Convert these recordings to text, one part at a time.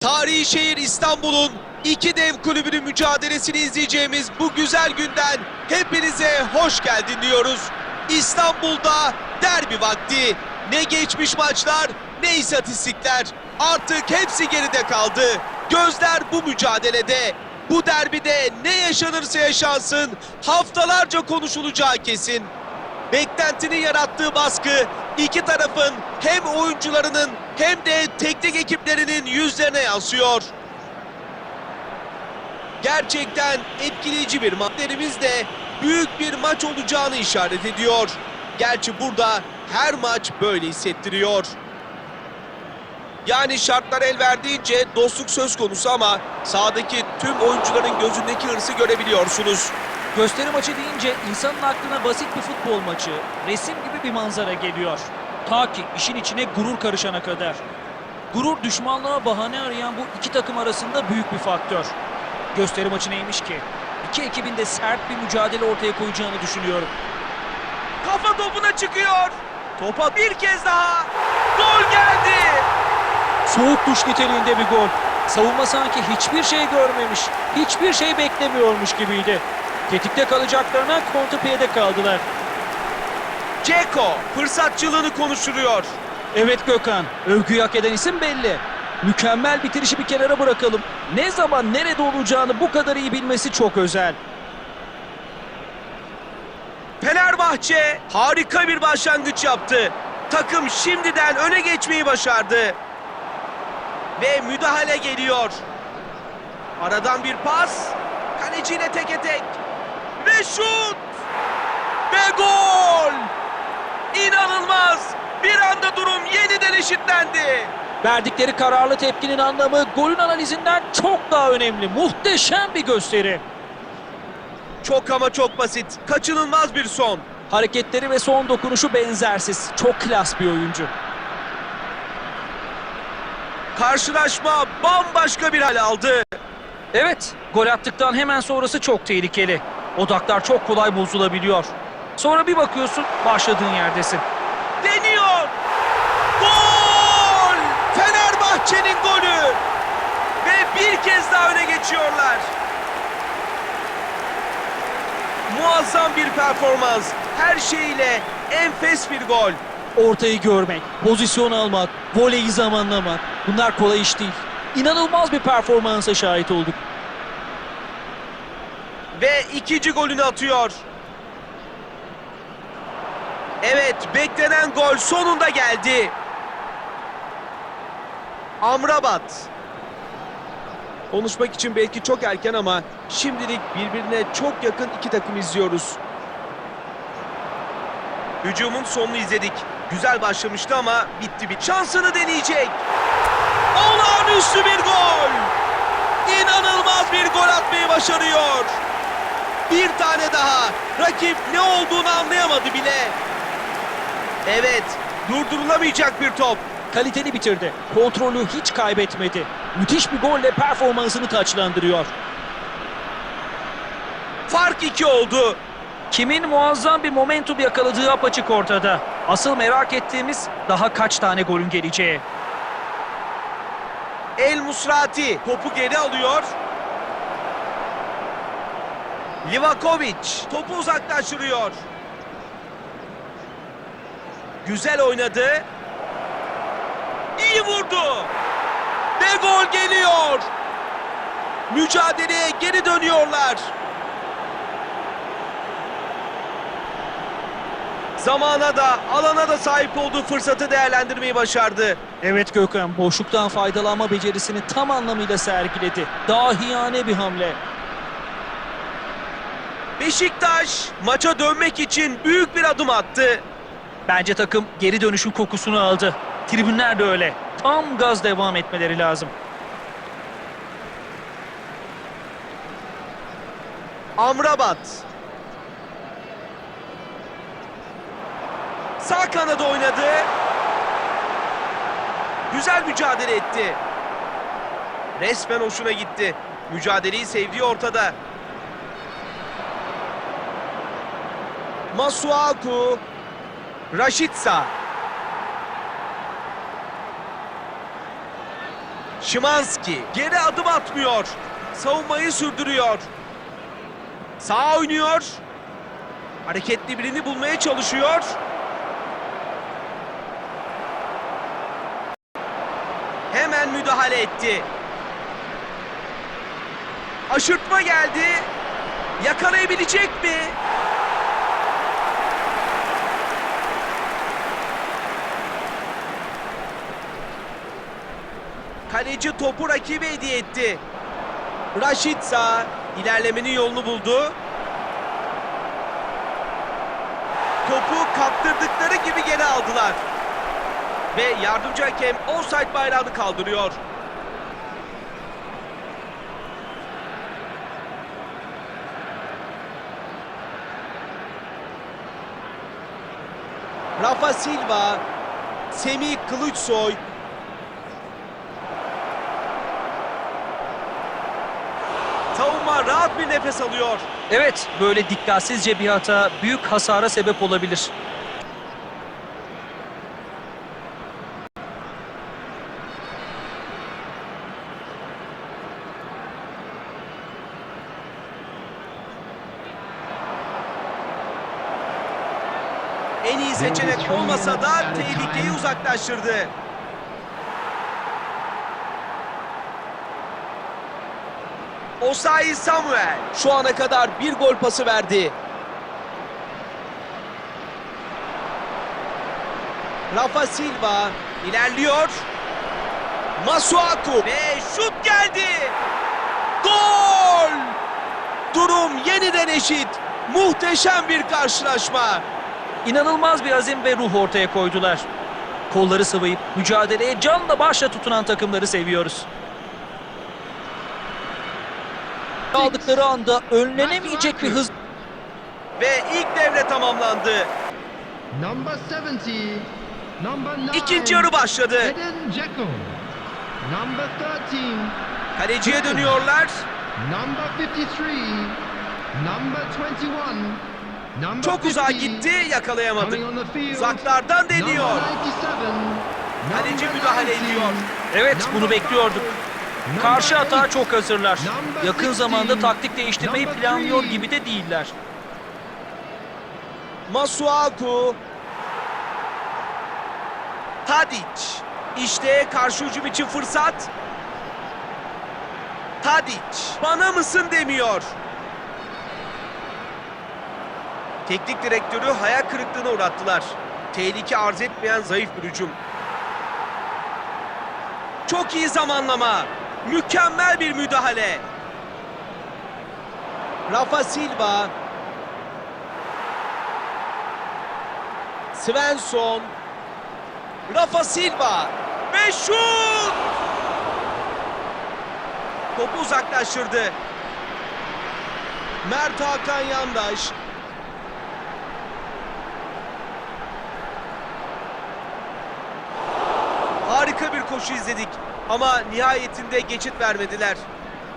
Tarihi şehir İstanbul'un iki dev kulübünün mücadelesini izleyeceğimiz bu güzel günden hepinize hoş geldin diyoruz. İstanbul'da derbi vakti. Ne geçmiş maçlar ne istatistikler. Artık hepsi geride kaldı. Gözler bu mücadelede. Bu derbide ne yaşanırsa yaşansın haftalarca konuşulacağı kesin. Beklentinin yarattığı baskı iki tarafın hem oyuncularının hem de teknik ekiplerinin yüzlerine yansıyor. Gerçekten etkileyici bir maçlarımız de büyük bir maç olacağını işaret ediyor. Gerçi burada her maç böyle hissettiriyor. Yani şartlar el verdiğince dostluk söz konusu ama sahadaki tüm oyuncuların gözündeki hırsı görebiliyorsunuz. Gösteri maçı deyince insanın aklına basit bir futbol maçı, resim gibi bir manzara geliyor. Ta ki işin içine gurur karışana kadar. Gurur düşmanlığa bahane arayan bu iki takım arasında büyük bir faktör. Gösteri maçı neymiş ki? İki ekibin de sert bir mücadele ortaya koyacağını düşünüyorum. Kafa topuna çıkıyor. Topa bir kez daha. Gol geldi. Soğuk duş niteliğinde bir gol. Savunma sanki hiçbir şey görmemiş, hiçbir şey beklemiyormuş gibiydi. Tetikte kalacaklarına kontrpiyede kaldılar. Ceko fırsatçılığını konuşturuyor. Evet Gökhan, övgüyü hak eden isim belli. Mükemmel bitirişi bir kenara bırakalım. Ne zaman nerede olacağını bu kadar iyi bilmesi çok özel. Fenerbahçe harika bir başlangıç yaptı. Takım şimdiden öne geçmeyi başardı. Ve müdahale geliyor. Aradan bir pas. Kaleciyle teke tek. Ve şut. Ve gol. İnanılmaz. Bir anda durum yeniden eşitlendi. Verdikleri kararlı tepkinin anlamı golün analizinden çok daha önemli. Muhteşem bir gösteri. Çok ama çok basit. Kaçınılmaz bir son. Hareketleri ve son dokunuşu benzersiz. Çok klas bir oyuncu. Karşılaşma bambaşka bir hal aldı. Evet, gol attıktan hemen sonrası çok tehlikeli. Odaklar çok kolay bozulabiliyor. Sonra bir bakıyorsun başladığın yerdesin. Deniyor. Gol! Fenerbahçe'nin golü. Ve bir kez daha öne geçiyorlar. Muazzam bir performans. Her şeyiyle enfes bir gol. Ortayı görmek, pozisyon almak, voleyi zamanlamak bunlar kolay iş değil. İnanılmaz bir performansa şahit olduk. Ve ikinci golünü atıyor. Evet, beklenen gol sonunda geldi. Amrabat. Konuşmak için belki çok erken ama şimdilik birbirine çok yakın iki takım izliyoruz. Hücumun sonunu izledik. Güzel başlamıştı ama bitti bir. Şansını deneyecek. Olağanüstü bir gol. İnanılmaz bir gol atmayı başarıyor. Bir tane daha. Rakip ne olduğunu anlayamadı bile. Evet, durdurulamayacak bir top. Kaliteli bitirdi. Kontrolü hiç kaybetmedi. Müthiş bir golle performansını taçlandırıyor. Fark iki oldu. Kimin muazzam bir momentum yakaladığı apaçık ortada. Asıl merak ettiğimiz daha kaç tane golün geleceği. El Musrati topu geri alıyor. Livakovic topu uzaklaştırıyor. Güzel oynadı. İyi vurdu. Ve gol geliyor. Mücadeleye geri dönüyorlar. Zamana da alana da sahip olduğu fırsatı değerlendirmeyi başardı. Evet Gökhan, boşluktan faydalanma becerisini tam anlamıyla sergiledi. Dahiyane bir hamle. Beşiktaş maça dönmek için büyük bir adım attı. Bence takım geri dönüşün kokusunu aldı. Tribünler de öyle. Tam gaz devam etmeleri lazım. Amrabat. Sağ kanada oynadı. Güzel mücadele etti. Resmen hoşuna gitti. Mücadeleyi sevdiği ortada. Masuaku. Raşitsa. Şimanski geri adım atmıyor. Savunmayı sürdürüyor. Sağ oynuyor. Hareketli birini bulmaya çalışıyor. Hemen müdahale etti. Aşırtma geldi. Yakalayabilecek mi? Kaleci topu rakibe hediye etti. Raşitsa ilerlemenin yolunu buldu. Topu kaptırdıkları gibi geri aldılar. Ve yardımcı hakem offside bayrağını kaldırıyor. Rafa Silva, Semih Kılıçsoy, savunma rahat bir nefes alıyor. Evet, böyle dikkatsizce bir hata büyük hasara sebep olabilir. En iyi seçenek olmasa da tehlikeyi uzaklaştırdı. Osayi Samuel şu ana kadar bir gol pası verdi. Rafa Silva ilerliyor. Masuaku ve şut geldi. Gol! Durum yeniden eşit. Muhteşem bir karşılaşma. İnanılmaz bir azim ve ruh ortaya koydular. Kolları sıvayıp mücadeleye canla başla tutunan takımları seviyoruz. Aldıkları anda önlenemeyecek bir hız Ve ilk devre tamamlandı. Number 70, number 9. İkinci yarı başladı. Edin Dzeko. Number 13, Kaleciye dönüyorlar. number 53, number 21, number Çok uzağa 50, gitti, yakalayamadı. Uzaklardan deniyor. number 97, Kaleci müdahale 19, ediyor. Evet bunu bekliyorduk. Karşı eight, çok hazırlar. Yakın 16, zamanda taktik değiştirmeyi planlıyor gibi de değiller. Masuaku. Tadic. İşte karşı hücum için fırsat. Tadic. Bana mısın demiyor. Teknik direktörü hayal kırıklığına uğrattılar. Tehlike arz etmeyen zayıf bir hücum. Çok iyi zamanlama. Mükemmel bir müdahale. Rafa Silva. Svensson. Rafa Silva. Ve şut! Topu uzaklaştırdı. Mert Hakan Yandaş. Harika bir koşu izledik ama nihayetinde geçit vermediler.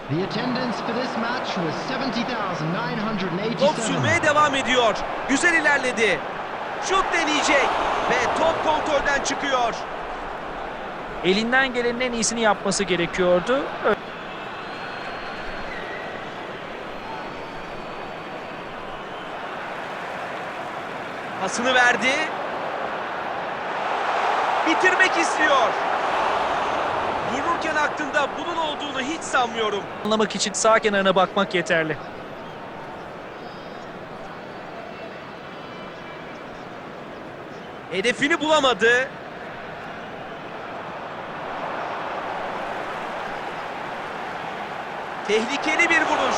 Top 70,987. sürmeye devam ediyor. Güzel ilerledi. Şut deneyecek ve top kontrolden çıkıyor. Elinden gelenin en iyisini yapması gerekiyordu. Pasını verdi. Bitirmek istiyor. Vururken aklında bunun olduğunu hiç sanmıyorum. Anlamak için sağ kenarına bakmak yeterli. Hedefini bulamadı. Tehlikeli bir vuruş.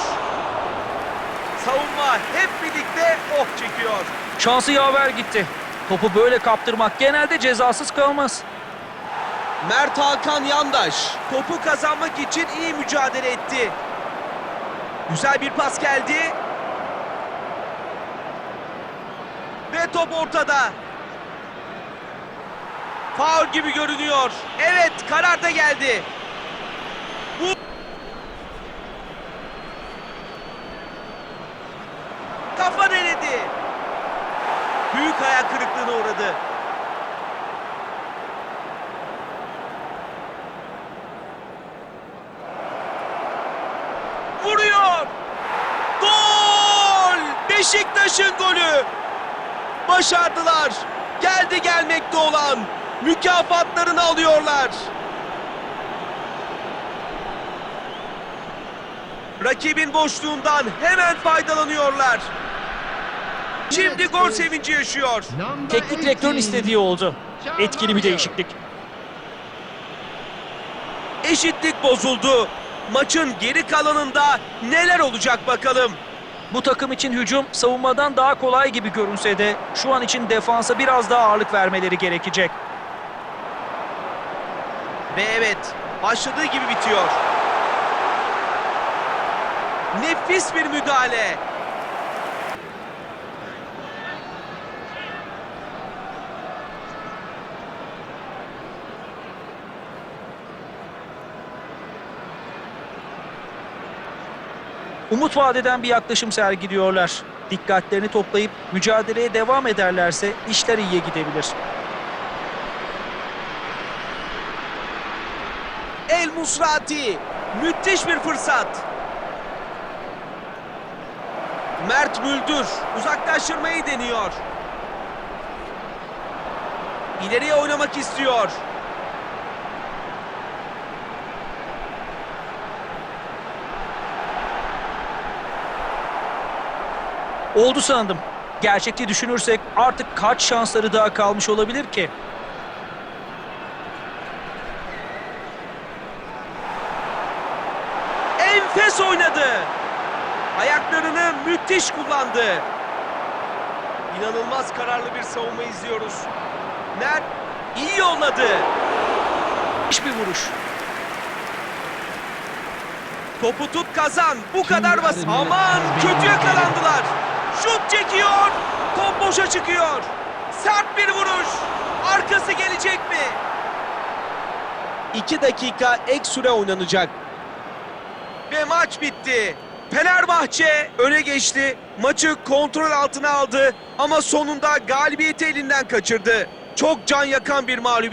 Savunma hep birlikte oh çekiyor. Şansı yaver gitti. Topu böyle kaptırmak genelde cezasız kalmaz. Mert Hakan Yandaş topu kazanmak için iyi mücadele etti. Güzel bir pas geldi. Ve top ortada. Faul gibi görünüyor. Evet karar da geldi. Bu kafa denedi. Büyük hayal kırıklığına uğradı. vuruyor. Gol! Başardılar. Geldi gelmekte olan mükafatlarını alıyorlar. Rakibin boşluğundan hemen faydalanıyorlar. Şimdi gol sevinci yaşıyor. Teknik direktörün 18. istediği oldu. Etkili bir değişiklik. Eşitlik bozuldu. Maçın geri kalanında neler olacak bakalım. Bu takım için hücum savunmadan daha kolay gibi görünse de şu an için defansa biraz daha ağırlık vermeleri gerekecek. Ve evet, başladığı gibi bitiyor. Nefis bir müdahale. Umut vadeden bir yaklaşım sergiliyorlar. Dikkatlerini toplayıp mücadeleye devam ederlerse işler iyiye gidebilir. El Musrati. Müthiş bir fırsat. Mert Müldür uzaklaştırmayı deniyor. İleriye oynamak istiyor. Oldu sandım. Gerçekçi düşünürsek artık kaç şansları daha kalmış olabilir ki? Enfes oynadı. Ayaklarını müthiş kullandı. İnanılmaz kararlı bir savunma izliyoruz. Mert iyi yolladı. Hiçbir vuruş. Topu tut kazan. Bu kadar bas. Aman kötü yakalandılar. Şut çekiyor. Top boşa çıkıyor. Sert bir vuruş. Arkası gelecek mi? 2 dakika ek süre oynanacak. Ve maç bitti. Fenerbahçe öne geçti. Maçı kontrol altına aldı ama sonunda galibiyeti elinden kaçırdı. Çok can yakan bir mağlubiyet.